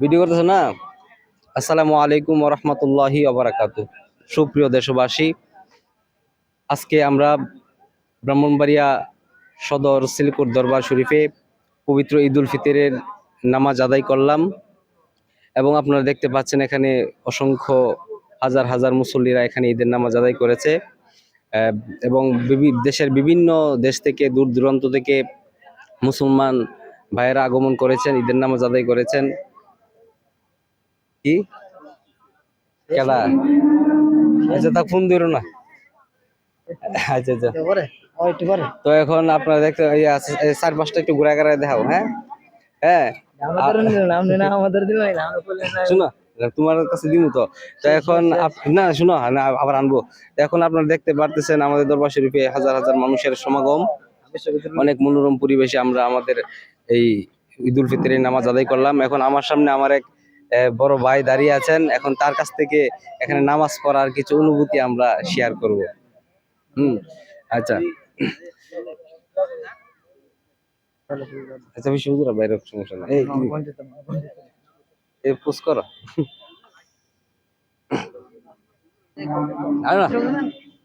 Video করতেছে না? আসসালামু আলাইকুম রহমতুল্লাহি আবরাকাতু সুপ্রিয় দেশবাসী, আজকে আমরা ব্রাহ্মণবাড়িয়া সদর সিলকুর দরবার শরীফে পবিত্র ঈদ উল ফিতরের নামাজ আদায় করলাম এবং আপনারা দেখতে পাচ্ছেন এখানে অসংখ্য হাজার হাজার মুসল্লিরা এখানে ঈদের নামাজ আদায় করেছে। এবং দেশের বিভিন্ন দেশ থেকে, দূর দূরান্ত থেকে মুসলমান ভাইয়েরা আগমন করেছেন ঈদের নামাজ আদায় করেছেন। কি? আচ্ছা তা ফোন দিল না। আচ্ছা আচ্ছা। তো এখন আপনারা দেখতে চার পাঁচটা একটু ঘুরে ঘুরে দেখাও হ্যাঁ? হ্যাঁ? শোনো তোমার কাছে তো। এখন না শোনো আবার আনব। এখন আপনারা দেখতে পারতেছেন আমাদের দরবার শরীফে হাজার হাজার মানুষের সমাগম। অনেক মনোরম পরিবেশে আমরা আমাদের এই ঈদুল ফিতরের নামাজ আদায় করলাম। এখন আমার সামনে আমার এক বড় ভাই দাঁড়িয়ে আছেন। এখন তার কাছ থেকে এখানে নামাজ পড়ার কিছু অনুভূতি আমরা শেয়ার করব। হুম আচ্ছা। আচ্ছা বেশি বাইরে সমস্যা না এই না।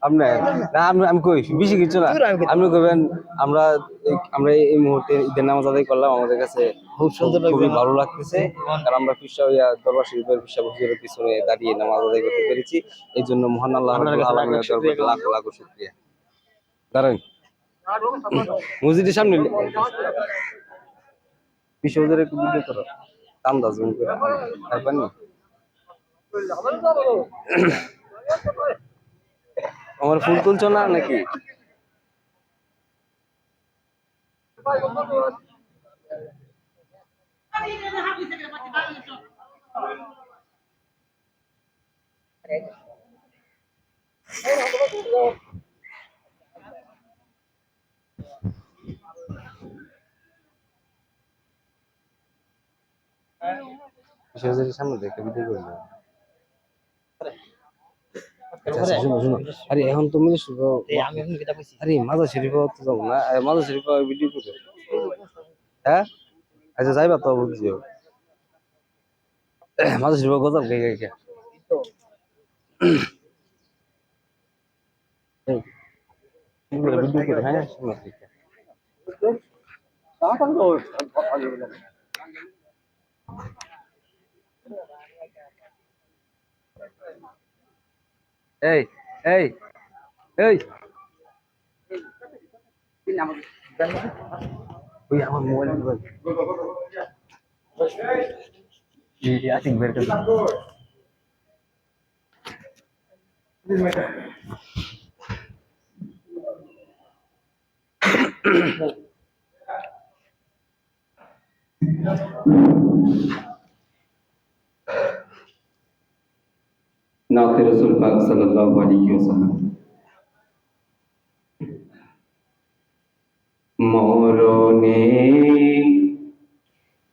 আপনি না আমি আমি কই বেশি কিছু না। আপনি কইবেন আমরা এই- আমরা এই মুহূর্তে ঈদের নামাজ আদায় করলাম। আমাদের কাছে খুব সুন্দর খুবই ভালো লাগতেছে। কারণ আমরা পিসা ইয়া দরবার শরীফের পিসা হুজুরের পিছনে দাঁড়িয়ে নামাজ আদায় করতে পেরেছি। এই জন্য মহান আল্লাহ রাব্বুল আলামিনের দরবারে লাখ লাখ শুকরিয়া। দাঁড়ান। মসজিদের সামনে পিসা হুজুরের একটু ভিডিও করো। আন্দাজ করে। তারপর নি আমার ফুল তুলছো না নাকি? সামনে দেখে ভিডিও করবে আচ্ছা, আচ্ছা, শুনো শুনো আরে এখন তুমি আরে মাদা শরীফ তো যাব না আরে মাদা শরীফ ভিডিও করে হ্যাঁ? আচ্ছা যাইবা তো বুঝছিও মাদা শরীফ গজাব কে কে কে ভিডিও করে হ্যাঁ শোনো ঠিক আছে এই এই এই ওই আমার মোবাইল আতিক বের করে দাও। নাতে রসুল পাক সাল্লাল্লাহু আলাইহি ওয়াসাল্লাম মরণে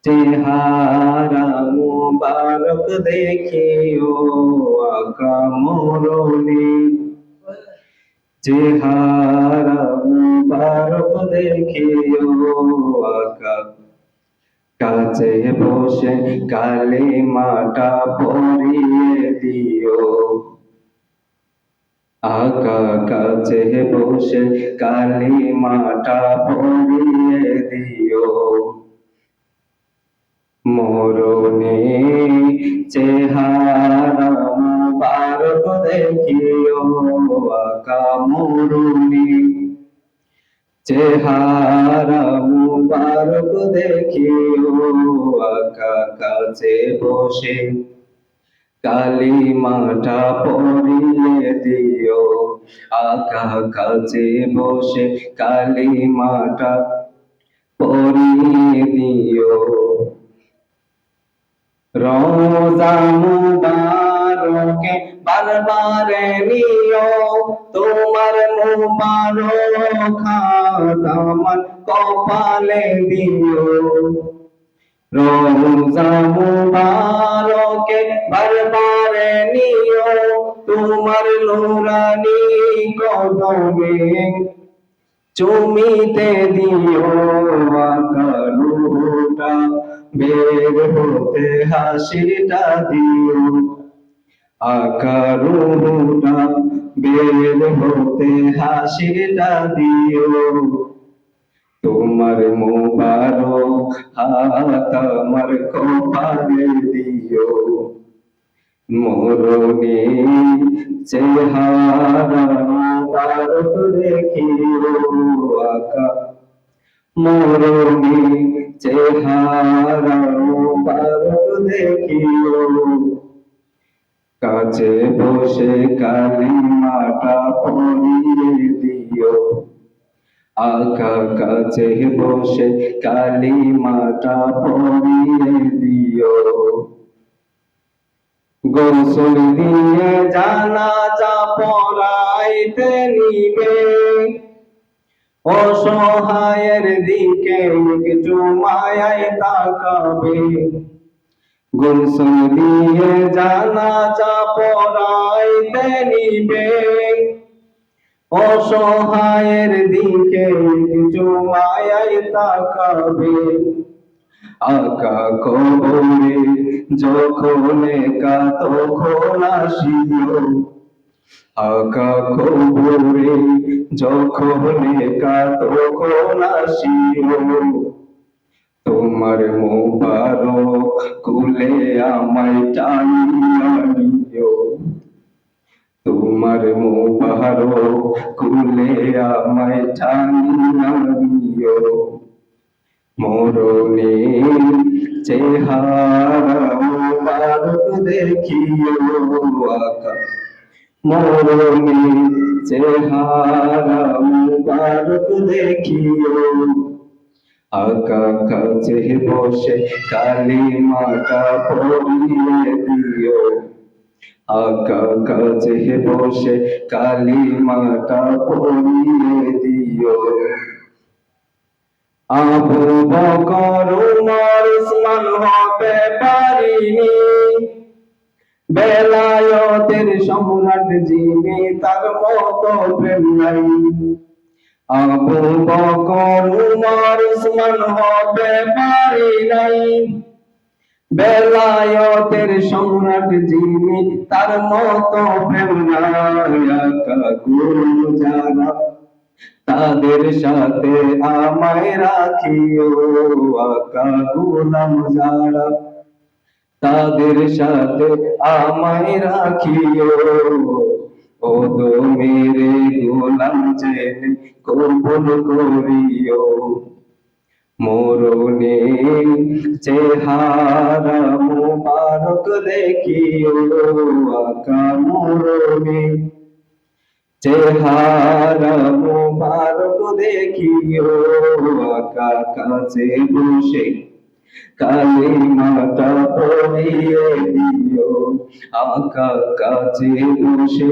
চেহারা মুবারক দেখিও, আকা মরণে। চেহারা মুবারক দেখিও, আকা কাছে বসে, কালে মাটা পরিয়ে দিও। আকা কাছে বসে, কালি মাটা পরিয়ে দিও। মরণে চেহারা মুবারক দেখিও, আকা মরণে চেহারা মুবারক দেখিও আকা কাছে বসে। কালী মাটা পরিয়ে দিও, আকা কাছে বসে। কালী মাটা পরিয়ে দিও। রোজা মুবারকে বারবার নিও, তোমার মুবারক আমার কপালে দিও। রোজা মুবারকে বারবার নিও। তোমার নুরানি কদমে চুমিতে দিও। আকালুটা বের হতে হাসিটা দিও। আকারুটা বের হতে হাসিটা দিও। তোমার মোবারক হাত আমার কপালে দিও। মরণে চেহারা মোবারক দেখিও আকা। মরণে চেহারা মোবারক দেখিও কাছে বসে কালিমাটা পড়িয়ে দিও। আকা কাছে বসে কালিমাটা পড়িয়ে দিও। গোসল দিয়ে জানা যা পড়াইতে নিবে। অসহায়ের দিকে একটু মায়াই তাকাবে। গোসল দিয়ে জানা যা পড়াইতে নিবে অসহায়ের দিকে মায়াই তাকাবে। আকা কবরে যখন একা তখন আসিও। আকা কবরে যখন একা তখন আসিও। কুলে আমায় টানিয়া নিও তোমার মোবারক কুলে আমায় টানিয়া নিও মরণে চেহারা দেখিও আকা মরণে চেহারা দেখিও আকা কাছে বসে কালিমাটা পড়িয়ে দিও। আকা কাছে বসে কালিমাটা পড়িয়ে দিও। আবু বকর উমর উসমান হতে পারিনি। বেলায়তের সম্রাট যিনি তার মতো প্রেম নাই। আবু বকর, উমর, উসমান হতে পারি নাই। বেলায়তের সম্রাট যিনি, তার মতো যারা তাদের সাথে আমায় রাখিও আকা গোলাম যারা। তাদের সাথে আমায় রাখিও ও দো মেরে গোলাম জেনে কবুল করিও। মরণে চেহারা মুবারক দেখিও, আকা মরণে চেহারা মুবারক দেখিও, আকা কাছে বসে কালিমাটা পড়িয়ে দিও। আকা কাছে বসে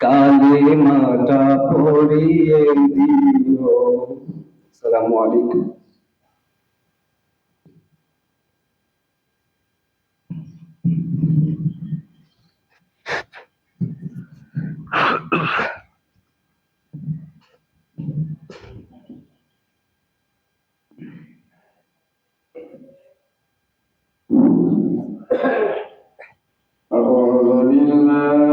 কালিমাটা পড়িয়ে দিও আসসালামু আলাইকুম أعوذ بالله